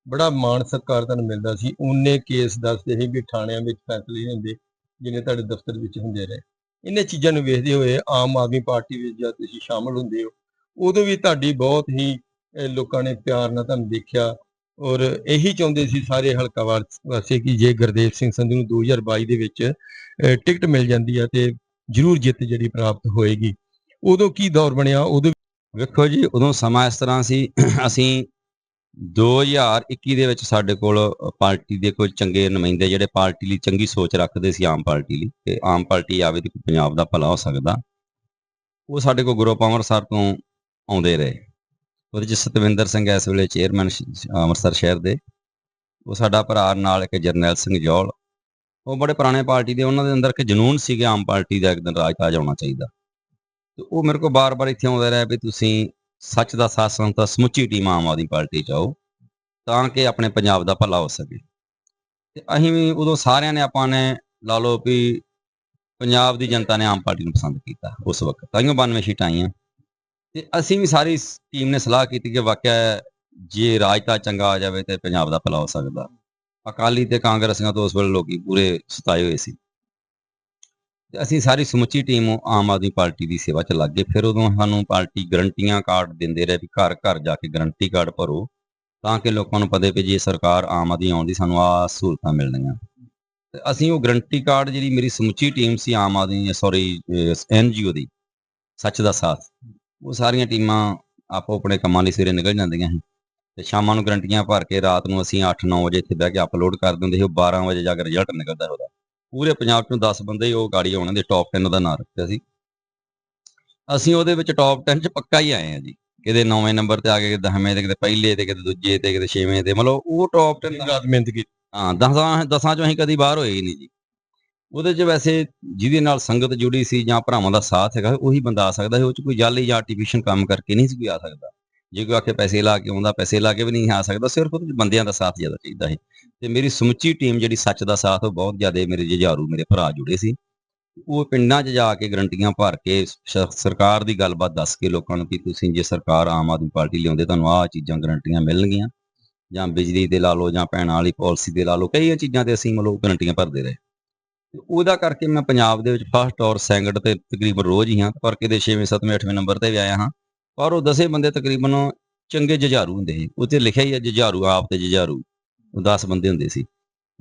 ਬੜਾ ਮਾਣ ਸਤਿਕਾਰ ਤੁਹਾਨੂੰ ਮਿਲਦਾ ਸੀ। ਉਹਨੇ ਕੇਸ ਦੱਸਦੇ ਸੀ ਵੀ ਥਾਣਿਆਂ ਵਿੱਚ ਫੈਸਲੇ ਹੁੰਦੇ ਜਿੰਨੇ ਤੁਹਾਡੇ ਦਫ਼ਤਰ ਵਿੱਚ ਹੁੰਦੇ ਰਹੇ। ਇਹਨਾਂ ਚੀਜ਼ਾਂ ਨੂੰ ਵੇਖਦੇ ਹੋਏ ਆਮ ਆਦਮੀ ਪਾਰਟੀ ਵਿੱਚ ਜਦ ਤੁਸੀਂ ਸ਼ਾਮਲ ਹੁੰਦੇ ਹੋ ਉਦੋਂ ਵੀ ਤੁਹਾਡੀ ਬਹੁਤ ਹੀ ਲੋਕਾਂ ਨੇ ਪਿਆਰ ਨਾਲ ਤੁਹਾਨੂੰ ਦੇਖਿਆ ਔਰ ਇਹੀ ਚਾਹੁੰਦੇ ਸੀ ਸਾਰੇ ਹਲਕਾ ਵਾਸ- ਵਾਸੀ ਕਿ ਜੇ ਗੁਰਦੇਵ ਸਿੰਘ ਸੰਧੂ ਨੂੰ 2022 ਦੇ ਵਿੱਚ ਟਿਕਟ ਮਿਲ ਜਾਂਦੀ ਆ ਤੇ ਜ਼ਰੂਰ ਜਿੱਤ ਜਿਹੜੀ ਪ੍ਰਾਪਤ ਹੋਏਗੀ। ਉਦੋਂ ਕੀ ਦੌਰ ਬਣਿਆ? ਉਦੋਂ ਵੇਖੋ ਜੀ, ਉਦੋਂ ਸਮਾਂ ਇਸ ਤਰ੍ਹਾਂ ਸੀ, ਅਸੀਂ 2021 ਦੇ ਵਿੱਚ ਸਾਡੇ ਕੋਲ ਪਾਰਟੀ ਦੇ ਕੋਈ ਚੰਗੇ ਨੁਮਾਇੰਦੇ ਜਿਹੜੇ ਪਾਰਟੀ ਲਈ ਚੰਗੀ ਸੋਚ ਰੱਖਦੇ ਸੀ ਆਮ ਪਾਰਟੀ ਲਈ ਕਿ ਆਮ ਪਾਰਟੀ ਆਵੇ ਤੇ ਪੰਜਾਬ ਦਾ ਭਲਾ ਹੋ ਸਕਦਾ, ਉਹ ਸਾਡੇ ਕੋਲ ਗੁਰੂ ਅੰਮ੍ਰਿਤਸਰ ਤੋਂ ਆਉਂਦੇ ਰਹੇ। ਉਹਦੇ ਚ ਸਤਵਿੰਦਰ ਸਿੰਘ ਇਸ ਵੇਲੇ ਚੇਅਰਮੈਨ ਅੰਮ੍ਰਿਤਸਰ ਸ਼ਹਿਰ ਦੇ। ਉਹ ਸਾਡਾ ਭਰਾ ਨਾਲ ਇੱਕ ਜਰਨੈਲ ਸਿੰਘ ਜੋਲ। ਉਹ ਬੜੇ ਪੁਰਾਣੇ ਪਾਰਟੀ ਦੇ, ਉਹਨਾਂ ਦੇ ਅੰਦਰ ਇੱਕ ਜਨੂਨ ਸੀ ਆਮ ਪਾਰਟੀ ਦਾ ਇੱਕ ਦਿਨ ਰਾਜ ਤਾਜ ਆਉਣਾ ਚਾਹੀਦਾ। ਤੇ ਉਹ ਮੇਰੇ ਕੋਲ ਬਾਰ-ਬਾਰ ਇੱਥੇ ਆਉਂਦਾ ਰਿਹਾ ਵੀ ਤੁਸੀਂ ਸੱਚ ਦਾ ਸਾਥ ਸੰਸਥਾ ਸਮੁੱਚੀ ਟੀਮ ਆਮ ਆਦਮੀ ਪਾਰਟੀ ਚ ਆਓ, ਤਾਂ ਕਿ ਆਪਣੇ ਪੰਜਾਬ ਦਾ ਭਲਾ ਹੋ ਸਕੇ। ਤੇ ਅਸੀਂ ਵੀ ਉਦੋਂ ਸਾਰਿਆਂ ਨੇ ਆਪਾਂ ਨੇ ਲਾ ਲਓ ਵੀ ਪੰਜਾਬ ਦੀ ਜਨਤਾ ਨੇ ਆਮ ਪਾਰਟੀ ਨੂੰ ਪਸੰਦ ਕੀਤਾ, ਉਸ ਵਕਤ। ਤਾਈਓ 92 ਸੀਟਾਂ ਆਈਆਂ। ਤੇ ਅਸੀਂ ਵੀ ਸਾਰੀ ਟੀਮ ਨੇ ਸਲਾਹ ਕੀਤੀ ਕਿ ਵਾਕਿਆ ਜੇ ਰਾਜਤਾ ਚੰਗਾ ਆ ਜਾਵੇ ਤੇ ਪੰਜਾਬ ਦਾ ਭਲਾ ਹੋ ਸਕਦਾ। ਅਕਾਲੀ ਤੇ ਕਾਂਗਰਸੀਆਂ ਤੋਂ ਉਸ ਵੇਲੇ ਲੋਕੀ ਪੂਰੇ ਸਤਾਏ ਹੋਏ ਸੀ। ਤੇ ਅਸੀਂ ਸਾਰੀ ਸਮੁੱਚੀ ਟੀਮ ਆਮ ਆਦਮੀ ਪਾਰਟੀ ਦੀ ਸੇਵਾ 'ਚ ਲੱਗ ਗਏ। ਫਿਰ ਉਦੋਂ ਸਾਨੂੰ ਪਾਰਟੀ ਗਰੰਟੀਆਂ ਕਾਰਡ ਦਿੰਦੇ ਰਹੇ ਵੀ ਘਰ ਘਰ ਜਾ ਕੇ ਗਰੰਟੀ ਕਾਰਡ ਭਰੋ ਤਾਂ ਕਿ ਲੋਕਾਂ ਨੂੰ ਪਤਾ ਵੀ ਜੇ ਸਰਕਾਰ ਆਮ ਆਦਮੀ ਆਉਂਦੀ ਸਾਨੂੰ ਆ ਸਹੂਲਤਾਂ ਮਿਲਣੀਆਂ। ਤੇ ਅਸੀਂ ਉਹ ਗਰੰਟੀ ਕਾਰਡ ਜਿਹੜੀ ਮੇਰੀ ਸਮੁੱਚੀ ਟੀਮ ਸੀ ਆਮ ਆਦਮੀ ਸੌਰੀ ਐਨਜੀਓ ਦੀ, ਸੱਚ ਦਾ ਸਾਥ। ਉਹ ਸਾਰੀਆਂ ਟੀਮਾਂ ਆਪੋ ਆਪਣੇ ਕੰਮਾਂ ਲਈ ਸਵੇਰੇ ਨਿਕਲ ਜਾਂਦੀਆਂ ਸੀ। ਤੇ ਸ਼ਾਮਾਂ ਨੂੰ ਗਰੰਟੀਆਂ ਭਰ ਕੇ ਰਾਤ ਨੂੰ ਅਸੀਂ 8-9 ਵਜੇ ਇੱਥੇ ਬਹਿ ਕੇ ਅਪਲੋਡ ਕਰ ਦਿੰਦੇ ਸੀ। ਉਹ 12 ਵਜੇ ਜਾ ਕੇ ਰਿਜ਼ਲਟ ਨਿਕਲਦਾ ਉਹਦਾ। ਪੂਰੇ ਪੰਜਾਬ ਚੋਂ 10 ਬੰਦੇ ਹੀ ਉਹ ਗਾੜੀ ਆਉਣੇ ਦੇ ਟੌਪ 10 ਦਾ ਨਾਂ ਰੱਖਿਆ ਸੀ। ਅਸੀਂ ਉਹਦੇ ਵਿੱਚ ਟੌਪ 10 ਚ ਪੱਕਾ ਹੀ ਆਏ ਆ ਜੀ। ਕਿਤੇ 9ਵੇਂ ਨੰਬਰ ਤੇ ਆ ਕੇ ਕਿਤੇ 10ਵੇਂ ਤੇ ਕਿਤੇ ਪਹਿਲੇ ਤੇ ਕਿਤੇ ਦੂਜੇ ਤੇ ਕਿਤੇ 6ਵੇਂ ਤੇ। ਮਤਲਬ ਉਹ ਟੌਪ 10 ਦਿਨ ਰਾਤ ਮਿਹਨਤ ਕੀਤੀ। ਹਾਂ ਦਸਾਂ ਦਸਾਂ ਚੋਂ ਅਸੀਂ ਕਦੀ ਬਾਹਰ ਹੋਏ ਹੀ ਨਹੀਂ ਜੀ। ਉਹਦੇ 'ਚ ਵੈਸੇ ਜਿਹਦੇ ਨਾਲ ਸੰਗਤ ਜੁੜੀ ਸੀ ਜਾਂ ਭਰਾਵਾਂ ਦਾ ਸਾਥ ਹੈਗਾ, ਉਹੀ ਬੰਦਾ ਆ ਸਕਦਾ ਸੀ, ਉਹ 'ਚ ਕੋਈ ਜਾਲੀ ਜਾਂ ਆਰਟੀਫੀਸ਼ੀਅਲ ਕੰਮ ਕਰਕੇ ਨਹੀਂ ਸੀ ਕੋਈ ਆ ਸਕਦਾ। ਜੇ ਕੋਈ ਆਖੇ ਪੈਸੇ ਲਾ ਕੇ ਆਉਂਦਾ, ਪੈਸੇ ਲਾ ਕੇ ਵੀ ਨਹੀਂ ਆ ਸਕਦਾ, ਸਿਰਫ ਉਹਦੇ ਬੰਦਿਆਂ ਦਾ ਸਾਥ ਜ਼ਿਆਦਾ ਚਾਹੀਦਾ ਹੈ ਤੇ ਮੇਰੀ ਸਮੁੱਚੀ ਟੀਮ ਜਿਹੜੀ ਸੱਚ ਦਾ ਸਾਥ, ਉਹ ਬਹੁਤ ਜ਼ਿਆਦਾ ਮੇਰੇ ਜੁਝਾਰੂ ਮੇਰੇ ਭਰਾ ਜੁੜੇ ਸੀ। ਉਹ ਪਿੰਡਾਂ 'ਚ ਜਾ ਕੇ ਗਰੰਟੀਆਂ ਭਰ ਕੇ ਸਰਕਾਰ ਦੀ ਗੱਲਬਾਤ ਦੱਸ ਕੇ ਲੋਕਾਂ ਨੂੰ ਕਿ ਤੁਸੀਂ ਜੇ ਸਰਕਾਰ ਆਮ ਆਦਮੀ ਪਾਰਟੀ ਲਿਆਉਂਦੇ, ਤੁਹਾਨੂੰ ਆਹ ਚੀਜ਼ਾਂ ਗਰੰਟੀਆਂ ਮਿਲਣਗੀਆਂ। ਜਾਂ ਬਿਜਲੀ ਦੇ ਲਾ ਲਓ ਜਾਂ ਭੈਣਾਂ ਵਾਲੀ ਪਾਲਿਸੀ ਦੇ ਲਾ ਲਓ, ਕਈ ਚੀਜ਼ਾਂ ਤੇ ਅਸੀਂ ਮਤਲਬ ਗਰੰਟੀਆਂ ਭਰਦੇ ਰਹੇ। ਉਹਦਾ ਕਰਕੇ ਮੈਂ ਪੰਜਾਬ ਦੇ ਵਿੱਚ ਫਸਟ ਔਰ ਸੈਕਿੰਡ ਤੇ ਤਕਰੀਬਨ ਰੋਜ਼ ਹੀ ਹਾਂ, ਪਰ ਕਿਤੇ 6ਵੇਂ 7ਵੇਂ 8ਵੇਂ ਨੰਬਰ ਤੇ ਵੀ ਆਇਆ ਹਾਂ। ਪਰ ਉਹ ਦਸੇ ਬੰਦੇ ਤਕਰੀਬਨ ਚੰਗੇ ਜੁਝਾਰੂ ਹੁੰਦੇ ਸੀ। ਉੱਥੇ ਲਿਖਿਆ ਹੀ ਹੈ, ਜੁਝਾਰੂ, ਆਪ ਤੇ ਜੁਝਾਰੂ। ਉਹ 10 ਬੰਦੇ ਹੁੰਦੇ ਸੀ।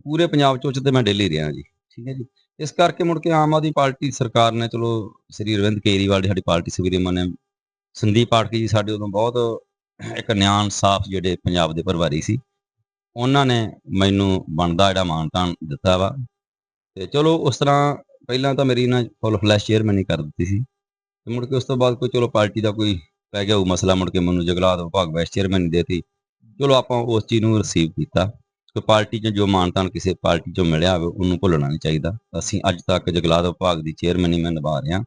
ਪੂਰੇ ਪੰਜਾਬ ਚ ਉੱਚ ਤੇ ਮੈਂ ਡੇਲੀ ਰਿਹਾ ਜੀ, ਠੀਕ ਹੈ ਜੀ। ਇਸ ਕਰਕੇ ਮੁੜ ਕੇ ਆਮ ਆਦਮੀ ਪਾਰਟੀ ਸਰਕਾਰ ਨੇ, ਚਲੋ, ਸ੍ਰੀ ਅਰਵਿੰਦ ਕੇਜਰੀਵਾਲ ਦੀ ਸਾਡੀ ਪਾਰਟੀ ਸੁਖਬੀਰ ਨੇ ਸੰਦੀਪ ਪਾਠਕੀ ਜੀ ਸਾਡੇ ਉਦੋਂ ਬਹੁਤ ਇੱਕ ਨਿਆਂ ਸਾਫ਼ ਜਿਹੜੇ ਪੰਜਾਬ ਦੇ ਪ੍ਰਭਾਰੀ ਸੀ। ਉਹਨਾਂ ਨੇ ਮੈਨੂੰ ਬਣਦਾ ਜਿਹੜਾ ਮਾਨਤਾਨ ਦਿੱਤਾ ਵਾ। ਤੇ ਚਲੋ ਉਸ ਤਰ੍ਹਾਂ ਪਹਿਲਾਂ ਤਾਂ ਮੇਰੀ ਨਾ ਫੁੱਲ ਫਲੈਸ਼ ਚੇਅਰਮੈਨ ਕਰ ਦਿੱਤੀ ਸੀ। ਤੇ ਮੁੜ ਕੇ ਉਸ ਤੋਂ ਬਾਅਦ ਕੋਈ ਚਲੋ ਪਾਰਟੀ ਦਾ ਕੋਈ ਪੈ ਗਿਆ ਉਹ ਮਸਲਾ, ਮੁੜ ਕੇ ਮੈਨੂੰ ਜਗਲਾਤ ਵਿਭਾਗ ਵਾਈਸ ਚੇਅਰਮੈਨ ਦੇਤੀ। ਚਲੋ ਆਪਾਂ ਉਸ ਚੀਜ਼ ਨੂੰ ਰਿਸੀਵ ਕੀਤਾ। ਕਿ ਪਾਰਟੀ 'ਚ ਜੋ ਮਾਨਤਾਨ ਕਿਸੇ ਪਾਰਟੀ 'ਚੋਂ ਮਿਲਿਆ ਹੋਵੇ, ਉਹਨੂੰ ਭੁੱਲਣਾ ਨਹੀਂ ਚਾਹੀਦਾ। ਅਸੀਂ ਅੱਜ ਤੱਕ ਜਗਲਾਤ ਵਿਭਾਗ ਦੀ ਚੇਅਰਮੈਨ ਮੈਂ ਨਿਭਾ ਰਿਹਾ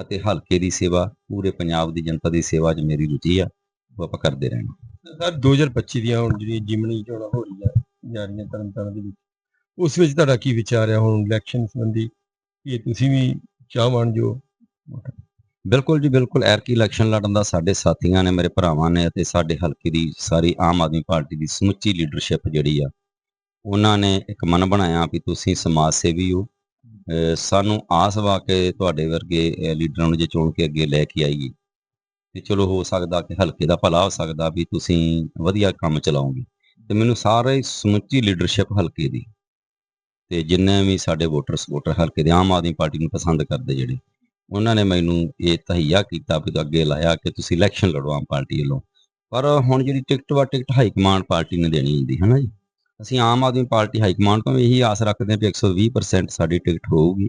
ਅਤੇ ਹਲਕੇ ਦੀ ਸੇਵਾ, ਪੂਰੇ ਪੰਜਾਬ ਦੀ ਜਨਤਾ ਦੀ ਸੇਵਾ 'ਚ ਮੇਰੀ ਰੁਚੀ ਆ, ਉਹ ਆਪਾਂ ਕਰਦੇ ਰਹਿਣਾ। ਸਰ 2025 ਦੀਆਂ ਹੁਣ ਜਿਹੜੀ ਜਿਮਣੀ ਚੋਣਾਂ ਹੋ ਰਹੀ ਜਾ ਰਹੀਆਂ ਤਰਨਤਾਰਨ ਦੇ ਵਿੱਚ ਉਸ ਵਿੱਚ ਤੁਹਾਡਾ ਕੀ ਵਿਚਾਰ ਹੈ ਹੁਣ ਇਲੈਕਸ਼ਨ ਸੰਬੰਧੀ? ਕੀ ਤੁਸੀਂ ਵੀ ਚਾਹਵਾਨ ਜੋ ਬਿਲਕੁਲ ਜੀ, ਬਿਲਕੁਲ। ਐਰਕੀ ਇਲੈਕਸ਼ਨ ਲੜਨ ਦਾ ਸਾਡੇ ਸਾਥੀਆਂ ਨੇ, ਮੇਰੇ ਭਰਾਵਾਂ ਨੇ ਅਤੇ ਸਾਡੇ ਹਲਕੇ ਦੀ ਸਾਰੀ ਆਮ ਆਦਮੀ ਪਾਰਟੀ ਦੀ ਸਮੁੱਚੀ ਲੀਡਰਸ਼ਿਪ ਜਿਹੜੀ ਆ, ਉਹਨਾਂ ਨੇ ਇੱਕ ਮਨ ਬਣਾਇਆ ਵੀ ਤੁਸੀਂ ਸਮਾਜ ਸੇਵੀ ਹੋ। ਅਹ ਸਾਨੂੰ ਆਸ ਵਾ ਕੇ ਤੁਹਾਡੇ ਵਰਗੇ ਲੀਡਰਾਂ ਨੂੰ ਜੇ ਚੁਣ ਕੇ ਅੱਗੇ ਲੈ ਕੇ ਆਈਏ। ਤੇ ਚਲੋ ਹੋ ਸਕਦਾ ਕਿ ਹਲਕੇ ਦਾ ਭਲਾ ਹੋ ਸਕਦਾ ਵੀ ਤੁਸੀਂ ਵਧੀਆ ਕੰਮ ਚਲਾਓਗੇ। ਤੇ ਮੈਨੂੰ ਸਾਰੇ ਸਮੁੱਚੀ ਲੀਡਰਸ਼ਿਪ ਹਲਕੇ ਦੀ ਤੇ ਜਿੰਨੇ ਵੀ ਸਾਡੇ ਵੋਟਰ ਸਪੋਰਟਰ ਹਲਕੇ ਦੇ ਆਮ ਆਦਮੀ ਪਾਰਟੀ ਨੂੰ ਪਸੰਦ ਕਰਦੇ ਜਿਹੜੇ, ਉਹਨਾਂ ਨੇ ਮੈਨੂੰ ਇਹ ਤਹਈਆ ਕੀਤਾ ਵੀ ਅੱਗੇ ਲਾਇਆ ਕਿ ਤੁਸੀਂ ਇਲੈਕਸ਼ਨ ਲੜੋ ਆਮ ਪਾਰਟੀ ਵੱਲੋਂ। ਪਰ ਹੁਣ ਜਿਹੜੀ ਟਿਕਟ ਵਾ ਟਿਕਟ ਹਾਈ ਕਮਾਂਡ ਪਾਰਟੀ ਨੇ ਦੇਣੀ ਹੁੰਦੀ ਹੈ ਨਾ ਜੀ? ਅਸੀਂ Aam Aadmi Party high command ਤੋਂ ਵੀ ਇਹੀ ਆਸ ਰੱਖਦੇ ਹਾਂ ਵੀ 120% ਸਾਡੀ ਟਿਕਟ ਹੋਊਗੀ।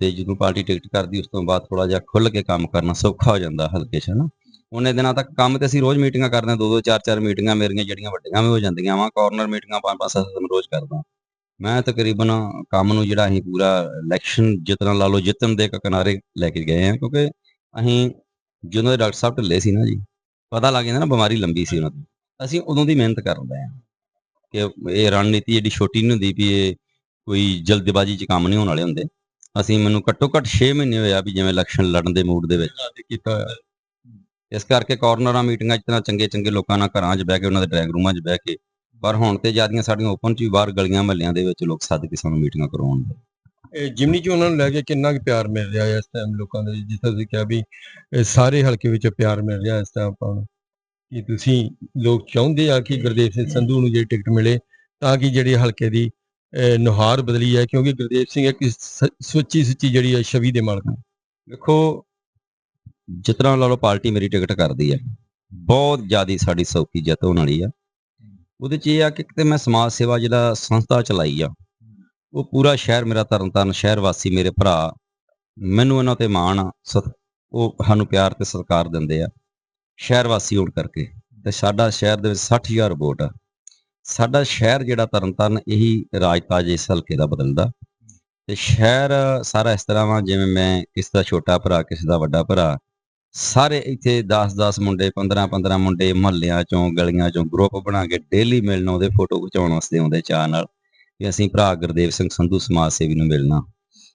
ਤੇ ਜਦੋਂ ਪਾਰਟੀ ਟਿਕਟ ਕਰਦੀ, ਉਸ ਤੋਂ ਬਾਅਦ ਥੋੜਾ ਜਿਹਾ ਖੁੱਲ ਕੇ ਕੰਮ ਕਰਨਾ ਸੌਖਾ ਹੋ ਜਾਂਦਾ ਹਲਕੇ 'ਚ ਨਾ ਉਹਨੇ ਦਿਨਾਂ ਤੱਕ ਕੰਮ ਤੇ ਅਸੀਂ ਰੋਜ਼ ਮੀਟਿੰਗਾਂ ਕਰਦੇ ਹਾਂ ਦੋ ਦੋ ਚਾਰ ਚਾਰ ਮੀਟਿੰਗਾਂ ਮੇਰੀਆਂ ਜਿਹੜੀਆਂ ਵੱਡੀਆਂ ਵੀ ਹੋ ਜਾਂਦੀਆਂ ਵਾ ਕਾਰਨਰ ਮੀਟਿੰਗਾਂ ਪੰਜ ਪੰਜ ਸੱਤ ਸੱਤ ਰੋਜ਼ ਕਰਦਾ। ਮੈਂ ਤਕਰੀਬਨ ਕੰਮ ਨੂੰ ਜਿਹੜਾ ਅਸੀਂ ਪੂਰਾ ਇਲੈਕਸ਼ਨ ਜਿੱਤਣਾ ਲਾ ਲਓ ਜਿੱਤਣ ਦੇ ਕਿਨਾਰੇ ਲੈ ਕੇ ਗਏ ਆ ਕਿਉਂਕਿ ਅਸੀਂ ਜਦੋਂ ਡਾਕਟਰ ਸਾਹਿਬ ਢਿੱਲੇ ਸੀ ਨਾ ਜੀ ਪਤਾ ਲੱਗ ਜਾਂਦਾ ਨਾ ਬਿਮਾਰੀ ਲੰਬੀ ਸੀ ਉਹਨਾਂ ਦੀ। ਅਸੀਂ ਉਦੋਂ ਦੀ ਮਿਹਨਤ ਕਰਦੇ ਆ ਕਿ ਇਹ ਰਣਨੀਤੀ ਜਿਹੜੀ ਛੋਟੀ ਨਹੀਂ ਹੁੰਦੀ ਵੀ ਇਹ ਕੋਈ ਜਲਦਬਾਜ਼ੀ 'ਚ ਕੰਮ ਨਹੀਂ ਹੋਣ ਵਾਲੇ ਹੁੰਦੇ। ਅਸੀਂ ਮੈਨੂੰ ਘੱਟੋ ਘੱਟ 6 ਮਹੀਨੇ ਹੋਇਆ ਵੀ ਜਿਵੇਂ ਇਲੈਕਸ਼ਨ ਲੜਨ ਦੇ ਮੂਡ ਦੇ ਵਿੱਚ। ਕੀਤਾ ਹੋਇਆ। ਇਸ ਕਰਕੇ ਕਾਰਨਰਾਂ ਮੀਟਿੰਗਾਂ 'ਚ ਤਾਂ ਚੰਗੇ ਚੰਗੇ ਲੋਕਾਂ ਨਾਲ ਘਰਾਂ 'ਚ ਬਹਿ ਕੇ ਉਹਨਾਂ ਦੇ ਡਰਾਇੰਗ ਰੂਮਾਂ 'ਚ ਬਹਿ ਕੇ ਪਰ ਹੁਣ ਤੇ ਜਿਆਦੀਆਂ ਸਾਡੀਆਂ ਓਪਨ 'ਚ ਵੀ ਬਾਹਰ ਗਲੀਆਂ ਮਹੱਲਿਆਂ ਦੇ ਵਿੱਚ ਲੋਕ ਸੱਦ ਕੇ ਸਾਨੂੰ ਮੀਟਿੰਗਾਂ ਕਰਵਾਉਣ ਦੇ। ਇਹ ਜਿਮਨੀ 'ਚ ਉਹਨਾਂ ਨੂੰ ਲੈ ਕੇ ਕਿੰਨਾ ਕੁ ਪਿਆਰ ਮਿਲ ਰਿਹਾ ਹੈ ਇਸ ਟਾਈਮ ਲੋਕਾਂ ਦੇ ਜਿਸ ਤਰ੍ਹਾਂ ਤੁਸੀਂ ਕਿਹਾ ਵੀ ਇਹ ਸਾਰੇ ਹਲਕੇ ਵਿੱਚ ਪਿਆਰ ਮਿਲ ਰਿਹਾ ਇਸ ਟਾਈਮ ਆਪਾਂ ਨੂੰ। ਕਿ ਤੁਸੀਂ ਲੋਕ ਚਾਹੁੰਦੇ ਆ ਕਿ ਗੁਰਦੇਵ ਸਿੰਘ ਸੰਧੂ ਨੂੰ ਜਿਹੜੀ ਟਿਕਟ ਮਿਲੇ ਤਾਂ ਕਿ ਜਿਹੜੀ ਹਲਕੇ ਦੀ ਅਹ, ਨੁਹਾਰ ਬਦਲੀ ਹੈ? ਕਿਉਂਕਿ ਗੁਰਦੇਵ ਸਿੰਘ ਇੱਕ ਸ- ਸੁੱਚੀ ਸੁੱਚੀ ਜਿਹੜੀ ਹੈ ਛਵੀ ਦੇ ਮਾਲਕ ਨੇ। ਵੇਖੋ ਜਿਤਨਾ ਲਾ ਲਓ ਪਾਰਟੀ ਮੇਰੀ ਟਿਕਟ ਕਰਦੀ ਹੈ। ਬਹੁਤ ਜ਼ਿਆਦੀ ਸਾਡੀ ਸੌਖੀ ਜਿੱਤ ਹੋਣ ਵਾਲੀ ਆ। ਉਹਦੇ 'ਚ ਇਹ ਆ ਕਿ ਕਿਤੇ ਮੈਂ ਸਮਾਜ ਸੇਵਾ ਜਿਹੜਾ ਸੰਸਥਾ ਚਲਾਈ ਆ, ਉਹ ਪੂਰਾ ਸ਼ਹਿਰ ਮੇਰਾ ਤਰਨਤਾਰਨ ਸ਼ਹਿਰ ਵਾਸੀ ਮੇਰੇ ਭਰਾ ਮੈਨੂੰ ਉਹਨਾਂ ਤੇ ਮਾਣ ਆ, ਸਤ- ਉਹ ਸਾਨੂੰ ਪਿਆਰ ਤੇ ਸਤਿਕਾਰ ਦਿੰਦੇ ਆ, ਸ਼ਹਿਰ ਵਾਸੀ ਹੋਣ ਕਰਕੇ। ਤੇ ਸਾਡਾ ਸ਼ਹਿਰ ਦੇ ਵਿੱਚ 60000 ਵੋਟ ਆ। ਸਾਡਾ ਸ਼ਹਿਰ ਜਿਹੜਾ ਤਰਨਤਾਰਨ, ਇਹੀ ਰਾਜਤਾਜ ਇਸ ਹਲਕੇ ਦਾ ਬਦਲਦਾ। ਤੇ ਸ਼ਹਿਰ ਸਾਰਾ ਇਸ ਤਰ੍ਹਾਂ ਵਾ ਜਿਵੇਂ ਮੈਂ ਕਿਸੇ ਦਾ ਛੋਟਾ ਭਰਾ, ਕਿਸੇ ਦਾ ਵੱਡਾ ਭਰਾ ਸਾਰੇ ਇੱਥੇ 10-10 ਮੁੰਡੇ 15-15 ਮੁੰਡੇ ਮਹੱਲਿਆਂ ਚੋਂ, ਗਲੀਆਂ ਚੋਂ ਗਰੁੱਪ ਬਣਾ ਕੇ ਡੇਲੀ ਮਿਲਣ ਆਉਂਦੇ ਫੋਟੋ ਖਿਚਾਉਣ ਵਾਸਤੇ ਆਉਂਦੇ ਚਾਹ ਨਾਲ ਵੀ ਅਸੀਂ ਭਰਾ ਗੁਰਦੇਵ ਸਿੰਘ ਸੰਧੂ ਸਮਾਜ ਸੇਵੀ ਨੂੰ ਮਿਲਣਾ।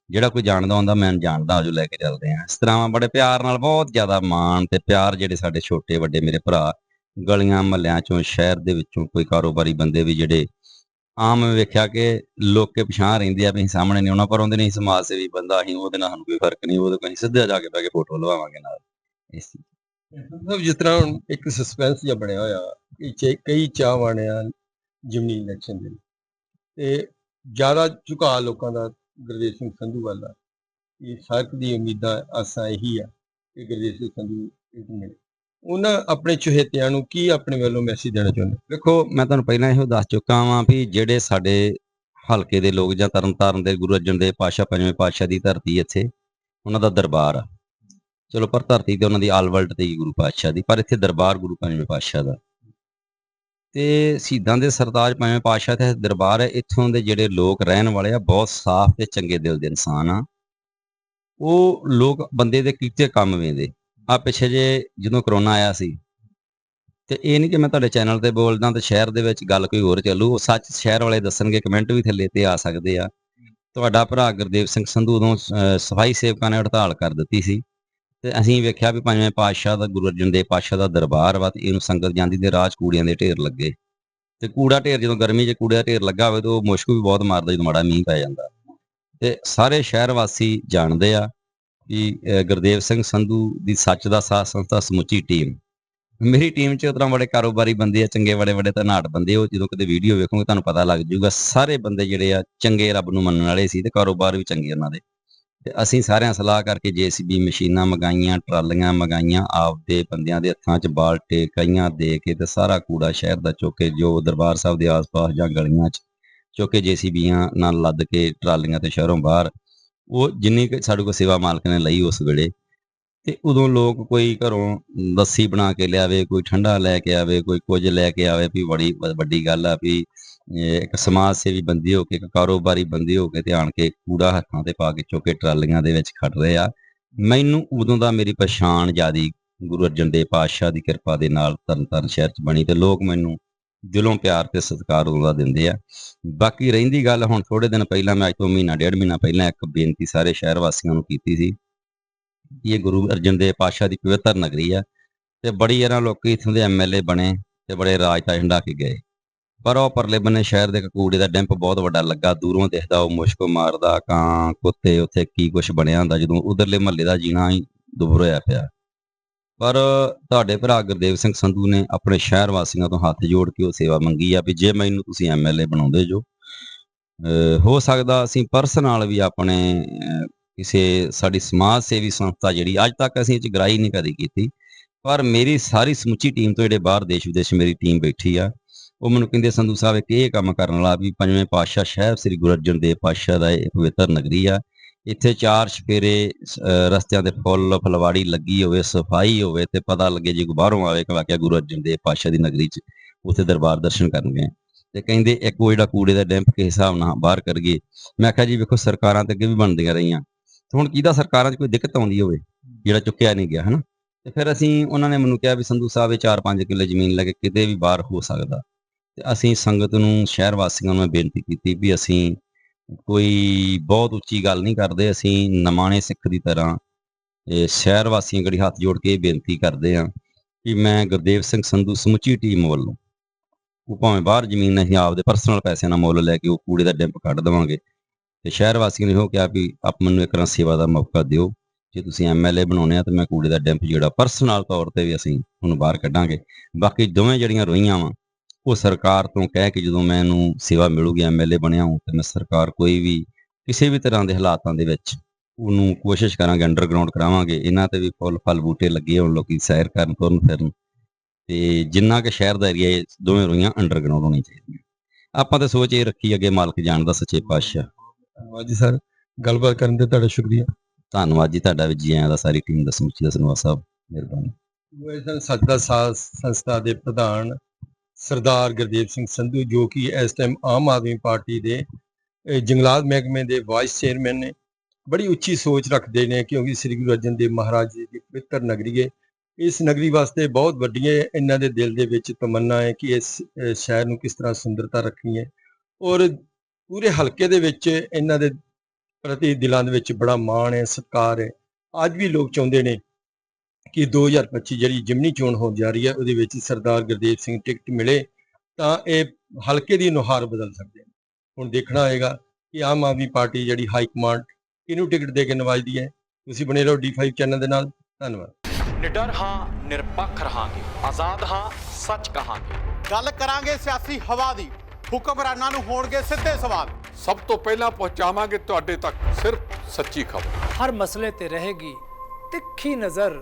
ਜਿਹੜਾ ਕੋਈ ਜਾਣਦਾ ਹੁੰਦਾ ਮੈਂ ਜਾਣਦਾ, ਆਜੋ ਲੈ ਕੇ ਚੱਲਦੇ ਆ ਇਸ ਤਰ੍ਹਾਂ ਬੜੇ ਪਿਆਰ ਨਾਲ, ਬਹੁਤ ਜ਼ਿਆਦਾ ਮਾਣ ਤੇ ਪਿਆਰ ਜਿਹੜੇ ਸਾਡੇ ਛੋਟੇ ਵੱਡੇ ਮੇਰੇ ਭਰਾ ਗਲੀਆਂ, ਮਹੱਲਿਆਂ ਚੋਂ, ਸ਼ਹਿਰ ਦੇ ਵਿੱਚੋਂ ਕੋਈ ਕਾਰੋਬਾਰੀ ਬੰਦੇ ਵੀ ਜਿਹੜੇ ਆਮ ਵੇਖਿਆ ਕਿ ਲੋਕੇ ਪਛਾਣ ਰਹਿੰਦੇ ਆ ਵੀ ਅਸੀਂ ਸਾਹਮਣੇ ਨਹੀਂ ਆਉਣਾ ਪਰ ਉਹਦੇ ਨਹੀਂ ਸਮਾਜ ਸੇਵੀ ਬੰਦਾ, ਅਸੀਂ ਉਹਦੇ ਨਾਲ ਸਾਨੂੰ ਕੋਈ ਫ਼ਰਕ ਨਹੀਂ, ਉਹਦੇ ਕੋਲ ਅਸੀਂ ਸਿੱਧਾ ਜਾ ਕੇ ਬਹਿ ਕੇ ਫੋਟੋ ਲਵਾਵਾਂਗੇ ਨਾਲ। ਇਸ ਸਭ ਜਿਸ ਤਰ੍ਹਾਂ ਹੁਣ ਇੱਕ ਸਸਪੈਂਸ ਜਿਹਾ ਬਣਿਆ ਹੋਇਆ ਕਿ ਚੇ- ਕਈ ਚਾਹਵਾਨ ਆ ਜਿਮਨੀ ਇਲੈਕਸ਼ਨ ਦੇ ਤੇ ਜ਼ਿਆਦਾ ਝੁਕਾਅ ਲੋਕਾਂ ਦਾ ਗੁਰਦੇਵ ਸਿੰਘ ਸੰਧੂ ਵੱਲ ਆ। ਇਹ ਸਾਰਕ ਦੀ ਉਮੀਦਾਂ ਆਸਾਂ ਇਹੀ ਆ ਕਿ ਗੁਰਦੇਵ ਸਿੰਘ ਸੰਧੂ ਟਿਕਟ ਮਿਲੇ ਉਹਨਾਂ ਆਪਣੇ ਚੁਹੇਤਿਆਂ ਨੂੰ ਕੀ ਆਪਣੇ ਵੱਲੋਂ ਮੈਸੇਜ ਦੇਣਾ ਚਾਹੁੰਦੇ? ਵੇਖੋ ਮੈਂ ਤੁਹਾਨੂੰ ਪਹਿਲਾਂ ਇਹੋ ਦੱਸ ਚੁੱਕਾ ਵਾਂ ਵੀ ਜਿਹੜੇ ਸਾਡੇ ਹਲਕੇ ਦੇ ਲੋਕ ਜਾਂ ਤਰਨਤਾਰਨ ਦੇ ਗੁਰੂ ਅਰਜਨ ਦੇਵ ਪਾਤਸ਼ਾਹ ਪੰਜਵੇਂ ਪਾਤਸ਼ਾਹ ਦੀ ਧਰਤੀ ਇੱਥੇ ਉਹਨਾਂ ਦਾ ਦਰਬਾਰ ਆ। ਚਲੋ ਪਰ ਧਰਤੀ ਤੇ ਉਹਨਾਂ ਦੀ ਆਲ ਵਰਲਡ ਤੇ ਹੀ ਗੁਰੂ ਪਾਤਸ਼ਾਹ ਦੀ, ਪਰ ਇੱਥੇ ਦਰਬਾਰ ਗੁਰੂ ਪੰਜਵੇਂ ਪਾਤਸ਼ਾਹ ਦਾ। ਤੇ ਸ਼ਹੀਦਾਂ ਦੇ ਸਰਤਾਜ ਪੰਜਵੇਂ ਪਾਤਸ਼ਾਹ ਤੇ ਦਰਬਾਰ ਹੈ, ਇੱਥੋਂ ਦੇ ਜਿਹੜੇ ਲੋਕ ਰਹਿਣ ਵਾਲੇ ਆ, ਬਹੁਤ ਸਾਫ਼ ਤੇ ਚੰਗੇ ਦਿਲ ਦੇ ਇਨਸਾਨ ਆ। ਉਹ ਲੋਕ ਬੰਦੇ ਦੇ ਕੀਤੇ ਕੰਮ ਵੇਂਦੇ ਆ ਪਿੱਛੇ ਜੇ ਜਦੋਂ ਕਰੋਨਾ ਆਇਆ ਸੀ, ਤੇ ਇਹ ਨਹੀਂ ਕਿ ਮੈਂ ਤੁਹਾਡੇ ਚੈਨਲ ਤੇ ਬੋਲਦਾ ਤੇ ਸ਼ਹਿਰ ਦੇ ਵਿੱਚ ਗੱਲ ਕੋਈ ਹੋਰ ਚੱਲੂ, ਉਹ ਸੱਚ ਸ਼ਹਿਰ ਵਾਲੇ ਦੱਸਣਗੇ, ਕਮੈਂਟ ਵੀ ਥੱਲੇ ਤੇ ਆ ਸਕਦੇ ਆ। ਤੁਹਾਡਾ ਭਰਾ ਗੁਰਦੇਵ ਸਿੰਘ ਸੰਧੂ ਉਦੋਂ ਸਫ਼ਾਈ ਸੇਵਕਾਂ ਨੇ ਹੜਤਾਲ ਕਰ ਦਿੱਤੀ ਸੀ। ਤੇ ਅਸੀਂ ਵੇਖਿਆ ਵੀ ਪੰਜਵੇਂ ਪਾਤਸ਼ਾਹ ਦਾ ਗੁਰੂ ਅਰਜਨ ਦੇਵ ਪਾਤਸ਼ਾਹ ਦਾ ਦਰਬਾਰ ਵਾ ਤੇ ਇਹਨੂੰ ਸੰਗਤ ਜਾਂਦੀ ਦੇ ਰਾਜ ਕੂੜਿਆਂ ਦੇ ਢੇਰ ਲੱਗੇ। ਤੇ ਕੂੜਾ ਢੇਰ ਜਦੋਂ ਗਰਮੀ 'ਚ ਕੂੜਾ ਢੇਰ ਲੱਗਾ ਹੋਵੇ ਤਾਂ ਉਹ ਮੁਸ਼ਕ ਵੀ ਬਹੁਤ ਮਾਰਦਾ ਜਦੋਂ ਮਾੜਾ ਮੀਂਹ ਪੈ ਜਾਂਦਾ। ਤੇ ਸਾਰੇ ਸ਼ਹਿਰ ਵਾਸੀ ਜਾਣਦੇ ਆ ਕਿ ਗੁਰਦੇਵ ਸਿੰਘ ਸੰਧੂ ਦੀ ਸੱਚ ਦਾ ਸਾਥ ਸੰਸਥਾ ਸਮੁੱਚੀ ਟੀਮ। ਮੇਰੀ ਟੀਮ 'ਚ ਉਤਰਾ ਬੜੇ ਕਾਰੋਬਾਰੀ ਬੰਦੇ ਆ, ਚੰਗੇ ਬੜੇ ਬੜੇ ਧਨਾਟ ਬੰਦੇ, ਉਹ ਜਦੋਂ ਕਦੇ ਵੀਡੀਓ ਵੇਖੋਗੇ ਤੁਹਾਨੂੰ ਪਤਾ ਲੱਗ ਜਾਊਗਾ। ਸਾਰੇ ਬੰਦੇ ਜਿਹੜੇ ਆ ਚੰਗੇ ਰੱਬ ਨੂੰ ਮੰਨਣ ਵਾਲੇ ਸੀ ਤੇ ਕਾਰੋਬਾਰ ਵੀ ਚੰਗੇ ਉਹਨਾਂ ਦੇ। ਅਸੀਂ ਸਾਰਿਆਂ ਸਲਾਹ ਕਰਕੇ ਜੀਸੀਬੀ ਮਸ਼ੀਨਾਂ ਮੰਗਾਈਆਂ, ਟਰਾਲੀਆਂ ਮੰਗਾਈਆਂ, ਆਪਦੇ ਬੰਦਿਆਂ ਦੇ ਹੱਥਾਂ 'ਚ ਬਾਲਟੇ ਕਈਆਂ ਦੇ ਕੇ ਤੇ ਸਾਰਾ ਕੂੜਾ ਸ਼ਹਿਰ ਦਾ ਚੁੱਕ ਕੇ ਜੋ ਦਰਬਾਰ ਸਾਹਿਬ ਦੇ ਆਸ-ਪਾਸ ਜਾਂ ਗਲੀਆਂ 'ਚ ਚੁੱਕ ਕੇ ਜੀਸੀਬੀਆਂ ਨਾਲ ਲੱਦ ਕੇ ਟਰਾਲੀਆਂ ਤੇ ਸ਼ਹਿਰੋਂ ਬਾਹਰ, ਉਹ ਜਿੰਨੀ ਸਾਡੇ ਕੋਲ ਸੇਵਾ ਮਾਲਕ ਨੇ ਲਈ ਉਸ ਵੇਲੇ ਤੇ ਉਦੋਂ ਲੋਕ ਕੋਈ ਘਰੋਂ ਲੱਸੀ ਬਣਾ ਕੇ ਲਿਆਵੇ, ਕੋਈ ਠੰਡਾ ਲੈ ਕੇ ਆਵੇ, ਕੋਈ ਕੁਝ ਲੈ ਕੇ ਆਵੇ ਵੀ ਬੜੀ ਵੱਡੀ ਗੱਲ ਆ ਵੀ ਇੱਕ ਸਮਾਜ ਸੇਵੀ ਬੰਦੀ ਹੋ ਕੇ, ਇੱਕ ਕਾਰੋਬਾਰੀ ਬੰਦੀ ਹੋ ਕੇ ਤੇ ਆਣ ਕੇ ਕੂੜਾ ਹੱਥਾਂ ਤੇ ਪਾ ਕੇ ਚੁੱਕ ਕੇ ਟਰਾਲੀਆਂ ਦੇ ਵਿੱਚ ਖੜ ਰਹੇ ਆ। ਮੈਨੂੰ ਉਦੋਂ ਦਾ ਮੇਰੀ ਪਛਾਣ ਜਿਆਦੀ ਗੁਰੂ ਅਰਜਨ ਦੇਵ ਪਾਤਸ਼ਾਹ ਦੀ ਕਿਰਪਾ ਦੇ ਨਾਲ ਤਰਨਤਾਰਨ ਸ਼ਹਿਰ ਚ ਬਣੀ ਤੇ ਲੋਕ ਮੈਨੂੰ ਦਿਲੋਂ ਪਿਆਰ ਤੇ ਸਤਿਕਾਰ ਉਹਦਾ ਦਿੰਦੇ ਆ। ਬਾਕੀ ਰਹਿੰਦੀ ਗੱਲ ਹੁਣ ਥੋੜੇ ਦਿਨ ਪਹਿਲਾਂ, ਮੈਂ ਅੱਜ ਤੋਂ ਮਹੀਨਾ, ਡੇਢ ਮਹੀਨਾ ਪਹਿਲਾਂ ਇੱਕ ਬੇਨਤੀ ਸਾਰੇ ਸ਼ਹਿਰ ਵਾਸੀਆਂ ਨੂੰ ਕੀਤੀ ਸੀ ਇਹ ਗੁਰੂ ਅਰਜਨ ਦੇਵ ਪਾਤਸ਼ਾਹ ਦੀ ਪਵਿੱਤਰ ਨਗਰੀ ਆ ਤੇ ਬੜੀ ਯਾਰਾਂ ਲੋਕੀ ਇਥੋਂ ਦੇ ਐਮਐਲਏ ਬਣੇ ਤੇ ਬੜੇ ਰਾਜ ਤਾਜ ਹੰਡਾ ਕੇ ਗਏ ਪਰ ਉਹ ਪਰਲੇ ਬੰਨੇ ਸ਼ਹਿਰ ਦੇ ਇੱਕ ਕੂੜੇ ਦਾ ਡੈਂਪ ਬਹੁਤ ਵੱਡਾ ਲੱਗਾ, ਦੂਰੋਂ ਦਿਖਦਾ ਉਹ ਮੁਸ਼ਕ ਮਾਰਦਾ, ਕਾਂ, ਕੁੱਤੇ, ਉੱਥੇ ਕੀ ਕੁਛ ਬਣਿਆ ਹੁੰਦਾ, ਜਦੋਂ ਉਧਰਲੇ ਮਹੱਲੇ ਦਾ ਜੀਣਾ ਹੀ ਦੁਬਰ ਹੋਇਆ ਪਿਆ। ਪਰ ਤੁਹਾਡੇ ਭਰਾ ਗੁਰਦੇਵ ਸਿੰਘ ਸੰਧੂ ਨੇ ਆਪਣੇ ਸ਼ਹਿਰ ਵਾਸੀਆਂ ਤੋਂ ਹੱਥ ਜੋੜ ਕੇ ਉਹ ਸੇਵਾ ਮੰਗੀ ਆ ਵੀ ਜੇ ਮੈਨੂੰ ਤੁਸੀਂ ਐਮਐਲਏ ਬਣਾਉਂਦੇ ਜੋ। ਅਹ ਹੋ ਸਕਦਾ ਅਸੀਂ ਪਰਸਨਲ ਵੀ ਆਪਣੇ ਕਿਸੇ ਸਾਡੀ ਸਮਾਜ ਸੇਵੀ ਸੰਸਥਾ ਜਿਹੜੀ ਅੱਜ ਤੱਕ ਅਸੀਂ ਇਹ ਚ ਗਰਾਈ ਨਹੀਂ ਕਦੀ ਕੀਤੀ, ਪਰ ਮੇਰੀ ਸਾਰੀ ਸਮੁੱਚੀ ਟੀਮ ਤੋਂ ਜਿਹੜੇ ਬਾਹਰ ਦੇਸ਼ ਵਿਦੇਸ਼ ਮੇਰੀ ਟੀਮ ਬੈਠੀ ਆ ਉਹ ਮੈਨੂੰ ਕਹਿੰਦੇ, ਸੰਧੂ ਸਾਹਿਬ, ਇੱਕ ਇਹ ਕੰਮ ਕਰਨ ਵਾਲਾ ਵੀ ਪੰਜਵੇਂ ਪਾਤਸ਼ਾਹ ਸਾਹਿਬ, ਸ੍ਰੀ ਗੁਰੂ ਅਰਜਨ ਦੇਵ ਪਾਤਸ਼ਾਹ ਦਾ ਇਹ ਪਵਿੱਤਰ ਨਗਰੀ ਆ। ਇੱਥੇ ਚਾਰ ਛਪੇਰੇ ਰਸਤਿਆਂ ਦੇ ਫੁੱਲ, ਫਲਵਾੜੀ ਲੱਗੀ ਹੋਵੇ, ਸਫ਼ਾਈ ਹੋਵੇ ਤੇ ਪਤਾ ਲੱਗੇ ਜੇ ਕੋਈ ਬਾਹਰੋਂ ਆਵੇ ਕਿ ਵਾਕਿਆ ਗੁਰੂ ਅਰਜਨ ਦੇਵ ਪਾਤਸ਼ਾਹ ਦੀ ਨਗਰੀ 'ਚ ਉੱਥੇ ਦਰਬਾਰ ਦਰਸ਼ਨ ਕਰਨਗੇ। ਤੇ ਕਹਿੰਦੇ, ਇੱਕ ਉਹ ਜਿਹੜਾ ਕੂੜੇ ਦਾ ਡੈਂਪ ਕਿਸ ਹਿਸਾਬ ਨਾਲ ਬਾਹਰ ਕਰ ਗਏ। ਮੈਂ ਕਿਹਾ ਜੀ, ਵੇਖੋ, ਸਰਕਾਰਾਂ ਤੇ ਅੱਗੇ ਵੀ ਬਣਦੀਆਂ ਰਹੀਆਂ। ਤੇ ਹੁਣ ਕਿਹਦਾ ਸਰਕਾਰਾਂ 'ਚ ਕੋਈ ਦਿੱਕਤ ਆਉਂਦੀ ਹੋਵੇ, ਜਿਹੜਾ ਚੁੱਕਿਆ ਨਹੀਂ ਗਿਆ, ਹਨਾ? ਤੇ ਫਿਰ ਅਸੀਂ, ਉਹਨਾਂ ਨੇ ਮੈਨੂੰ ਕਿਹਾ ਵੀ, ਸੰਧੂ ਸਾਹਿਬ, ਇਹ 4-5 ਕਿੱਲੇ ਜ਼ਮੀਨ ਲੈ ਕੇ ਕਿਤੇ ਵੀ ਬਾਹਰ ਹੋ ਸਕਦਾ। ਤੇ ਅਸੀਂ ਸੰਗਤ ਨੂੰ ਸ਼ਹਿਰ ਵਾਸੀਆਂ ਨੂੰ ਮੈਂ ਬੇਨਤੀ ਕੀਤੀ ਵੀ ਅਸੀਂ ਕੋਈ ਬਹੁਤ ਉੱਚੀ ਗੱਲ ਨਹੀਂ ਕਰਦੇ, ਅਸੀਂ ਨਮਾਣੇ ਸਿੱਖ ਦੀ ਤਰ੍ਹਾਂ ਇਹ ਸ਼ਹਿਰ ਵਾਸੀਆਂ ਗੜੀ ਹੱਥ ਜੋੜ ਕੇ ਇਹ ਬੇਨਤੀ ਕਰਦੇ ਹਾਂ ਕਿ ਮੈਂ ਗੁਰਦੇਵ ਸਿੰਘ ਸੰਧੂ ਸਮੁੱਚੀ ਟੀਮ ਵੱਲੋਂ ਉਹ ਭਾਵੇਂ ਬਾਹਰ ਜ਼ਮੀਨ ਨਹੀਂ, ਆਪਦੇ ਪਰਸਨਲ ਪੈਸਿਆਂ ਨਾਲ ਮੁੱਲ ਲੈ ਕੇ ਉਹ ਕੂੜੇ ਦਾ ਡਿੰਪ ਕੱਢ ਦੇਵਾਂਗੇ ਤੇ ਸ਼ਹਿਰ ਵਾਸੀਆਂ ਨੇ ਉਹ ਕਿਹਾ ਵੀ ਆਪ ਮੈਨੂੰ ਇੱਕ ਰਾਂ ਸੇਵਾ ਦਾ ਮੌਕਾ ਦਿਓ, ਜੇ ਤੁਸੀਂ ਐਮਐਲਏ ਬਣਾਉਣੇ ਆ ਤਾਂ ਮੈਂ ਕੂੜੇ ਦਾ ਡਿੰਪ ਜਿਹੜਾ ਪਰਸਨਲ ਤੌਰ ਤੇ ਵੀ ਅਸੀਂ ਉਹਨੂੰ ਬਾਹਰ ਕੱਢਾਂਗੇ। ਬਾਕੀ ਦੋਵੇਂ ਜਿਹੜੀਆਂ ਰੋਈਆਂ ਵਾਂ ਉਹ ਸਰਕਾਰ ਤੋਂ ਕਹਿ ਕੇ ਜਦੋਂ ਮੈਨੂੰ ਸੇਵਾ ਮਿਲੂਗੀ ਐਮਐਲਏ ਬਣਿਆ ਹਾਂ ਤੇ ਮੈਂ ਸਰਕਾਰ ਕੋਈ ਵੀ ਕਿਸੇ ਵੀ ਤਰ੍ਹਾਂ ਦੇ ਹਾਲਾਤਾਂ ਦੇ ਵਿੱਚ ਉਹਨੂੰ ਕੋਸ਼ਿਸ਼ ਕਰਾਂਗੇ ਅੰਡਰਗਰਾਉਂਡ ਕਰਾਵਾਂਗੇ ਇਹਨਾਂ ਤੇ ਵੀ ਫੁੱਲ ਫਲ ਬੂਟੇ ਲੱਗੇ ਹੋਣ ਲੋਕੀ ਸੈਰ ਕਰਨ ਤੁਰਨ ਫਿਰਨ ਤੇ ਜਿੰਨਾ ਕਿ ਸ਼ਹਿਰ ਦਾ ਏਰੀਆ ਦੋਵੇਂ ਰੋਈਆਂ ਅੰਡਰਗਰਾਉਂਡ ਹੋਣੀ ਚਾਹੀਦੀਆਂ। ਆਪਾਂ ਤਾਂ ਸੋਚ ਇਹ ਰੱਖੀ ਅੱਗੇ ਮਾਲਕ ਜਾਣਦਾ ਸੱਚੇ ਪਾਤਸ਼ਾਹ। ਧੰਨਵਾਦ ਜੀ ਸਰ ਗੱਲਬਾਤ ਕਰਨ ਤੇ ਤੁਹਾਡਾ ਸ਼ੁਕਰੀਆ। ਧੰਨਵਾਦ ਜੀ ਤੁਹਾਡਾ ਵੀ ਜੀ ਆਇਆਂ ਦਾ ਸਾਰੀ ਟੀਮ ਦਾ ਸਮੁੱਚੀ ਦਾ ਸਨਵਾ ਸਾਹਿਬ ਮਿਹਰਬਾਨੀ। ਵੈਸਨ ਸੱਚਦਾ ਸਾਥ ਸੰਸਥਾ ਦੇ ਪ੍ਰਧਾਨ ਸਰਦਾਰ ਗੁਰਦੇਵ ਸਿੰਘ ਸੰਧੂ, ਜੋ ਕਿ ਇਸ ਟਾਈਮ ਆਮ ਆਦਮੀ ਪਾਰਟੀ ਦੇ ਜੰਗਲਾਤ ਮਹਿਕਮੇ ਦੇ ਵਾਈਸ ਚੇਅਰਮੈਨ ਨੇ। ਬੜੀ ਉੱਚੀ ਸੋਚ ਰੱਖਦੇ ਨੇ, ਕਿਉਂਕਿ ਸ੍ਰੀ ਗੁਰੂ ਅਰਜਨ ਦੇਵ ਮਹਾਰਾਜ ਜੀ ਦੀ ਪਵਿੱਤਰ ਨਗਰੀ ਹੈ ਇਸ ਨਗਰੀ ਵਾਸਤੇ ਬਹੁਤ ਵੱਡੀਆਂ ਇਹਨਾਂ ਦੇ ਦਿਲ ਦੇ ਵਿੱਚ ਤਮੰਨਾ ਹੈ ਕਿ ਇਸ ਸ਼ਹਿਰ ਨੂੰ ਕਿਸ ਤਰ੍ਹਾਂ ਸੁੰਦਰਤਾ ਰੱਖਣੀ ਹੈ ਔਰ ਪੂਰੇ ਹਲਕੇ ਦੇ ਵਿੱਚ ਇਹਨਾਂ ਦੇ ਪ੍ਰਤੀ ਦਿਲਾਂ ਦੇ ਵਿੱਚ ਬੜਾ ਮਾਣ ਹੈ ਸਤਿਕਾਰ ਹੈ ਅੱਜ ਵੀ ਲੋਕ ਚਾਹੁੰਦੇ ਨੇ ਕਿ 2025 ਜਿਹੜੀ ਜਿਮਨੀ ਚੋਣ ਹੋਣ ਜਾ ਰਹੀ ਹੈ ਉਹਦੇ ਵਿੱਚ ਸਰਦਾਰ ਗੁਰਦੇਵ ਸਿੰਘ ਟਿਕਟ ਮਿਲੇ ਤਾਂ ਇਹ ਹਲਕੇ ਦੀ ਨੁਹਾਰ ਬਦਲ ਸਕਦੇ ਨੇ। ਹੁਣ ਦੇਖਣਾ ਹੋਏਗਾ ਕਿ ਆਮ ਆਦਮੀ ਪਾਰਟੀ ਜਿਹੜੀ ਹਾਈ ਕਮਾਂਡ ਕਿਹਨੂੰ ਟਿਕਟ ਦੇ ਕੇ ਨਵਾਜਦੀ ਹੈ। ਤੁਸੀਂ ਬਣੇ ਰਹੋ D5 ਚੈਨਲ ਦੇ ਨਾਲ। ਧੰਨਵਾਦ। ਨਿਡਰ ਹਾਂ ਨਿਰਪੱਖ ਰਹਾਂਗੇ। ਆਜ਼ਾਦ ਹਾਂ ਸੱਚ ਕਹਾਂਗੇ। ਗੱਲ ਕਰਾਂਗੇ ਸਿਆਸੀ ਹਵਾ ਦੀ। ਹੁਕਮਰਾਨਾਂ ਨੂੰ ਹੋਣਗੇ ਸਿੱਧੇ ਸਵਾਲ। ਸਭ ਤੋਂ ਪਹਿਲਾਂ ਪਹੁੰਚਾਵਾਂਗੇ ਤੁਹਾਡੇ ਤੱਕ ਸਿਰਫ ਸੱਚੀ ਖਬਰ। ਹਰ ਮਸਲੇ ਤੇ ਰਹੇਗੀ ਤਿੱਖੀ ਨਜ਼ਰ।